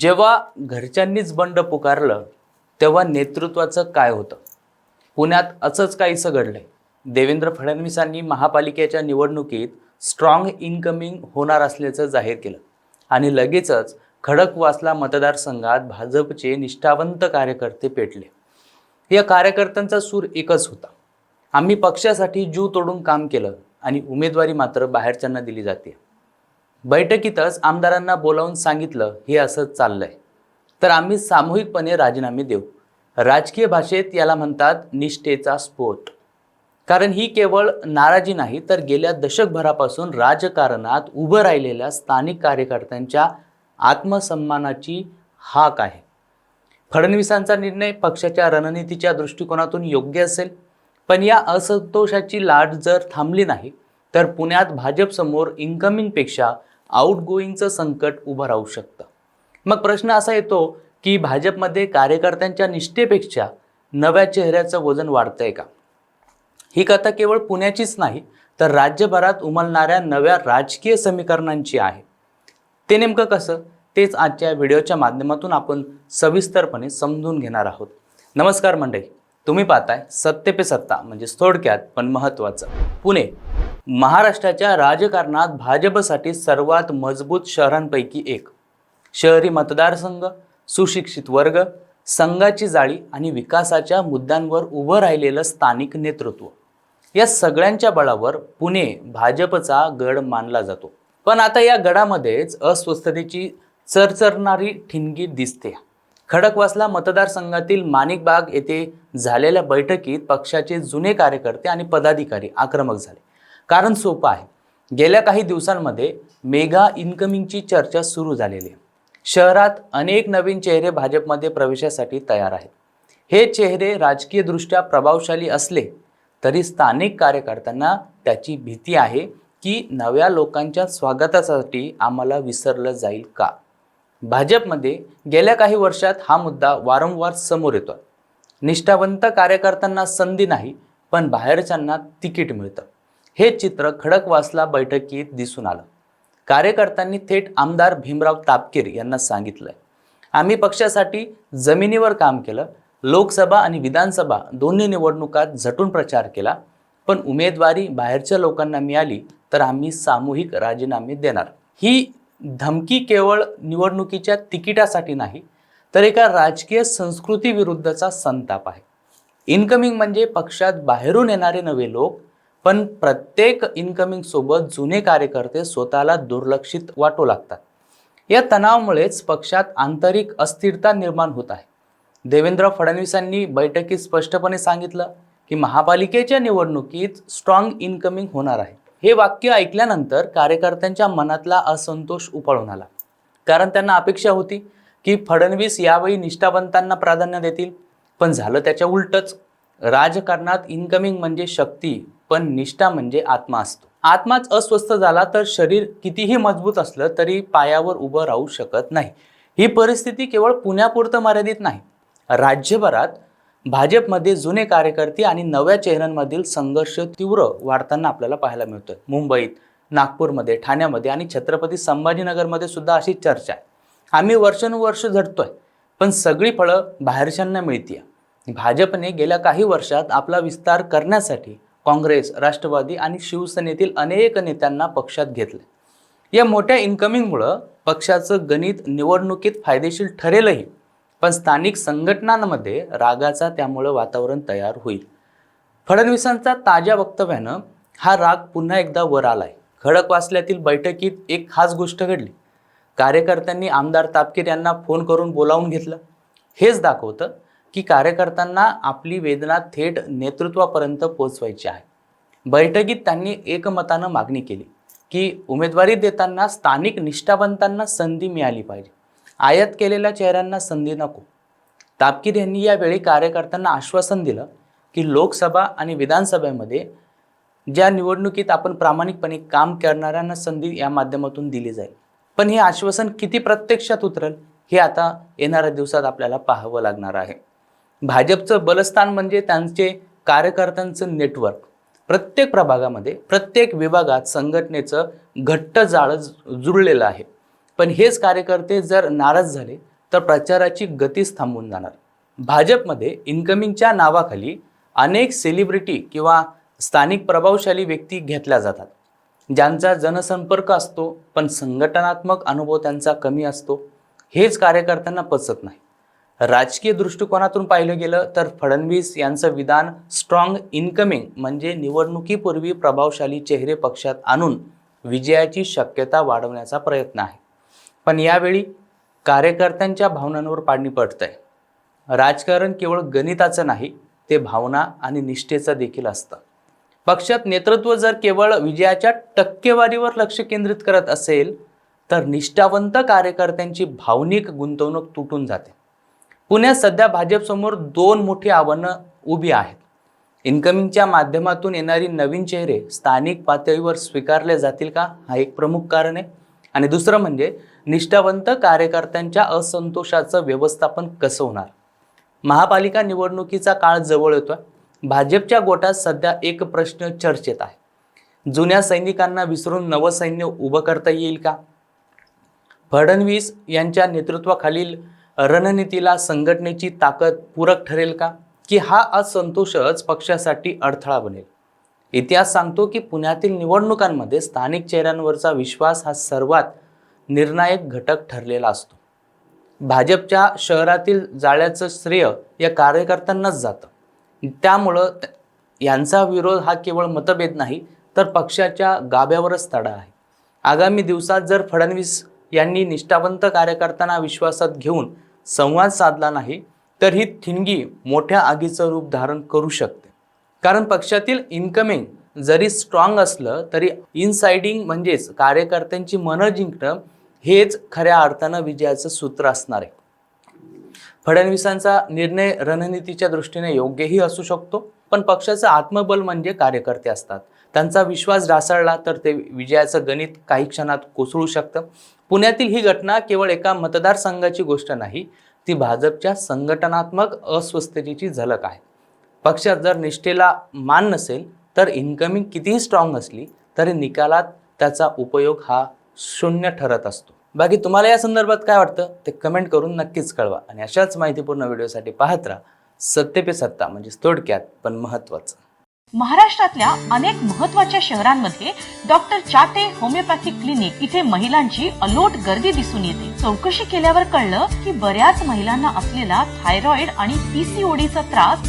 जेव्हा घरच्यांनीच बंड पुकारलं तेव्हा नेतृत्वाचं काय होतं? पुण्यात असंच काहीसं घडलंय. देवेंद्र फडणवीसांनी महापालिकेच्या निवडणुकीत स्ट्रॉंग इनकमिंग होणार असल्याचं जाहीर केलं. आणि लगेचच खडकवासला मतदारसंघात भाजपचे निष्ठावंत कार्यकर्ते पेटले. या कार्यकर्त्यांचा सूर एकच होता. आम्ही पक्षासाठी जीव तोडून काम केलं आणि उमेदवारी मात्र बाहेरच्यांना दिली जाते. बैठकीतच आमदारांना बोलावून सांगितलं हे असं चाललंय. तर आम्ही सामूहिकपणे राजीनामे देऊ. राजकीय भाषेत याला म्हणतात निष्ठेचा स्फोट. कारण ही केवळ नाराजी नाही तर गेल्या दशकभरापासून राजकारणात उभं राहिलेल्या स्थानिक कार्यकर्त्यांच्या आत्मसन्मानाची हाक आहे. फडणवीसांचा निर्णय पक्षाच्या रणनीतीच्या दृष्टिकोनातून योग्य असेल. पण या असंतोषाची लाट जर थांबली नाही तर पुण्यात भाजपसमोर इन्कमिंगपेक्षा आउटगोईंगचं संकट उभं राहू शकतं. मग प्रश्न असा येतो की भाजपमध्ये कार्यकर्त्यांच्या निष्ठेपेक्षा नव्या चेहऱ्याचं वजन वाढतंय का? ही कथा केवळ पुण्याचीच नाही तर राज्यभरात उमलणाऱ्या नव्या राजकीय समीकरणांची आहे. ते नेमकं कसं? तेच आजच्या व्हिडिओच्या माध्यमातून आपण सविस्तरपणे समजून घेणार आहोत. नमस्कार मंडळी तुम्ही पाहताय सत्य पे सत्ता म्हणजे थोडक्यात पण महत्त्वाचं. पुणे. महाराष्ट्राच्या राजकारणात भाजपसाठी सर्वात मजबूत शहरांपैकी एक. शहरी मतदारसंघ सुशिक्षित वर्ग संघाची जाळी आणि विकासाच्या मुद्द्यांवर उभं राहिलेलं स्थानिक नेतृत्व. या सगळ्यांच्या बळावर पुणे भाजपचा गड मानला जातो. पण आता या गडामध्येच अस्वस्थतेची चरचरणारी ठिणगी दिसते. खडकवासला मतदारसंघातील माणिकबाग येथे झालेल्या बैठकीत पक्षाचे जुने कार्यकर्ते आणि पदाधिकारी आक्रमक झाले. कारण सोपं आहे. गेल्या काही दिवसांमध्ये मेगा इन्कमिंगची चर्चा सुरू झालेली आहे. शहरात अनेक नवीन चेहरे भाजपमध्ये प्रवेशासाठी तयार आहेत. हे चेहरे राजकीयदृष्ट्या प्रभावशाली असले तरी स्थानिक कार्यकर्त्यांना त्याची भीती आहे की नव्या लोकांच्या स्वागतासाठी आम्हाला विसरलं जाईल का? भाजपमध्ये गेल्या काही वर्षात हा मुद्दा वारंवार समोर येतो निष्ठावंत कार्यकर्त्यांना संधी नाही पण बाहेरच्यांना तिकीट मिळतं. हे चित्र खडकवासला बैठकीत दिसून आलं. कार्यकर्त्यांनी थेट आमदार भीमराव तापकीर यांना सांगितलंय. आम्ही पक्षासाठी जमिनीवर काम केलं. लोकसभा आणि विधानसभा दोन्ही निवडणुकात झटून प्रचार केला. पण उमेदवारी बाहेरच्या लोकांना मिळाली तर आम्ही सामूहिक राजीनामे देणार. ही धमकी केवळ निवडणुकीच्या तिकिटासाठी नाही तर एका राजकीय संस्कृती विरुद्धचा संताप आहे. इन्कमिंग म्हणजे पक्षात बाहेरून येणारे नवे लोक पण प्रत्येक इन्कमिंग सोबत जुने कार्यकर्ते स्वतःला दुर्लक्षित वाटू लागतात. या तणावामुळेच पक्षात आंतरिक अस्थिरता निर्माण होत आहे. देवेंद्र फडणवीसांनी बैठकीत स्पष्टपणे सांगितलं की महापालिकेच्या निवडणुकीत स्ट्रॉंग इन्कमिंग होणार आहे. हे वाक्य ऐकल्यानंतर कार्यकर्त्यांच्या मनातला असंतोष उफाळून आला. कारण त्यांना अपेक्षा होती की फडणवीस यावेळी निष्ठावंतांना प्राधान्य देतील. पण झालं त्याच्या उलटच. राजकारणात इन्कमिंग म्हणजे शक्ती पण निष्ठा म्हणजे आत्मा असतो. आत्माच अस्वस्थ झाला तर शरीर कितीही मजबूत असलं तरी पायावर उभं राहू शकत नाही. ही परिस्थिती केवळ पुण्यापुरतं मर्यादित नाही. राज्यभरात भाजपमध्ये जुने कार्यकर्ते आणि नव्या चेहऱ्यांमधील संघर्ष तीव्र वाढताना आपल्याला पाहायला मिळतोय. मुंबईत नागपूरमध्ये ठाण्यामध्ये आणि छत्रपती संभाजीनगरमध्ये सुद्धा अशी चर्चा आहे. आम्ही वर्षानुवर्ष झटतोय पण सगळी फळं बाहेरच्यांना मिळतीय. भाजपने गेल्या काही वर्षात आपला विस्तार करण्यासाठी काँग्रेस राष्ट्रवादी आणि शिवसेनेतील अनेक नेत्यांना पक्षात घेतले. या मोठ्या इन्कमिंगमुळं पक्षाचं गणित निवडणुकीत फायदेशीर ठरेलही पण स्थानिक संघटनांमध्ये रागाचा त्यामुळं वातावरण तयार होईल. फडणवीसांचा ताज्या वक्तव्यानं हा राग पुन्हा एकदा वर आलाय. खडकवासल्यातील बैठकीत एक खास गोष्ट घडली. कार्यकर्त्यांनी आमदार तापकीर यांना फोन करून बोलावून घेतलं. हेच दाखवतं की कार्यकर्त्यांना आपली वेदना थेट नेतृत्वापर्यंत पोहोचवायची आहे. बैठकीत त्यांनी एकमतानं मागणी केली की उमेदवारी देताना स्थानिक निष्ठावंतांना संधी मिळाली पाहिजे. आयात केलेल्या चेहऱ्यांना संधी नको. तापकीर यांनी यावेळी कार्यकर्त्यांना आश्वासन दिलं की लोकसभा आणि विधानसभेमध्ये ज्या निवडणुकीत आपण प्रामाणिकपणे काम करणाऱ्यांना संधी या माध्यमातून दिली जाईल. पण हे आश्वासन किती प्रत्यक्षात उतरेल हे आता येणाऱ्या दिवसात आपल्याला पाहावं लागणार आहे. भाजपचं बलस्थान म्हणजे त्यांचे कार्यकर्त्यांचं नेटवर्क प्रत्येक प्रभागामध्ये प्रत्येक विभागात संघटनेचं घट्ट जाळं जुळलेलं आहे. पण हेच कार्यकर्ते जर नाराज झाले तर प्रचाराची गतीच थांबून जाणार. भाजपमध्ये इन्कमिंगच्या नावाखाली अनेक सेलिब्रिटी किंवा स्थानिक प्रभावशाली व्यक्ती घेतल्या जातात. ज्यांचा जनसंपर्क असतो पण संघटनात्मक अनुभव त्यांचा कमी असतो. हेच कार्यकर्त्यांना पचत नाही. राजकीय दृष्टिकोनातून पाहिलं गेलं तर फडणवीस यांचं विधान स्ट्रॉंग इन्कमिंग म्हणजे निवडणुकीपूर्वी प्रभावशाली चेहरे पक्षात आणून विजयाची शक्यता वाढवण्याचा प्रयत्न आहे. पण यावेळी कार्यकर्त्यांच्या भावनांवर पाडणी पडत आहे राजकारण केवळ गणिताचं नाही ते भावना आणि निष्ठेचं देखील असतं. पक्षात नेतृत्व जर केवळ विजयाच्या टक्केवारीवर लक्ष केंद्रित करत असेल तर निष्ठावंत कार्यकर्त्यांची भावनिक गुंतवणूक तुटून जाते. पुण्यात सध्या भाजपसमोर दोन मोठी आव्हानं उभी आहेत. इन्कमिंगच्या माध्यमातून येणारी नवीन चेहरे स्थानिक पातळीवर स्वीकारले जातील का? हा एक प्रमुख कारण आहे. आणि दुसरं म्हणजे निष्ठावंत कार्यकर्त्यांच्या असंतोषाचं व्यवस्थापन कसं होणार? महापालिका निवडणुकीचा काळ जवळ येतोय. भाजपच्या गोटात सध्या एक प्रश्न चर्चेत आहे. जुन्या सैनिकांना विसरून नवं सैन्य उभं करता येईल का? फडणवीस यांच्या नेतृत्वाखालील रणनीतीला संघटनेची ताकद पूरक ठरेल का? की हा असंतोषच पक्षासाठी अडथळा बनेल? इतिहास सांगतो की पुण्यातील निवडणुकांमध्ये स्थानिक चेहऱ्यांवरचा विश्वास हा सर्वात निर्णायक घटक ठरलेला असतो. भाजपच्या शहरातील जाळ्याचं श्रेय या कार्यकर्त्यांनाच जातं. त्यामुळं यांचा विरोध हा केवळ मतभेद नाही तर पक्षाच्या गाभ्यावरच तडा आहे. आगामी दिवसात जर फडणवीस यांनी निष्ठावंत कार्यकर्त्यांना विश्वासात घेऊन संवाद साधला नाही तर ही ठिणगी मोठ्या आगीचं रूप धारण करू शकते. कारण पक्षातील इन्कमिंग जरी स्ट्रॉंग असलं तरी इनसाइडिंग म्हणजेच कार्यकर्त्यांची मनं जिंकणं हेच खऱ्या अर्थानं विजयाचं सूत्र असणार आहे. फडणवीसांचा निर्णय रणनीतीच्या दृष्टीने योग्यही असू शकतो पण पक्षाचं आत्मबल म्हणजे कार्यकर्ते असतात. त्यांचा विश्वास ढासळला तर ते विजयाचं गणित काही क्षणात कोसळू शकतं. पुण्यातील ही घटना केवळ एका मतदारसंघाची गोष्ट नाही ती भाजपच्या संघटनात्मक अस्वस्थतेची झलक आहे. पक्षात जर निष्ठेला मान नसेल तर इन्कमिंग कितीही स्ट्रॉंग असली तरी निकालात त्याचा उपयोग हा शून्य ठरत असतो. बाकी तुम्हाला या संदर्भात काय वाटतं ते कमेंट करून नक्कीच कळवा. आणि अशाच माहितीपूर्ण व्हिडिओसाठी पाहत राहा. सत्य पे सत्ता म्हणजेच थोडक्यात पण महत्त्वाचं महाराष्ट्रातल्या अनेक महत्त्वाच्या शहरांमध्ये डॉक्टर चाटे होमिओपॅथिक क्लिनिक इथे महिलांची अलोट गर्दी दिसून येते. चौकशी केल्यावर कळलं की बऱ्याच महिलांना असलेला थायरॉइड आणि पीसीओडीचा त्रास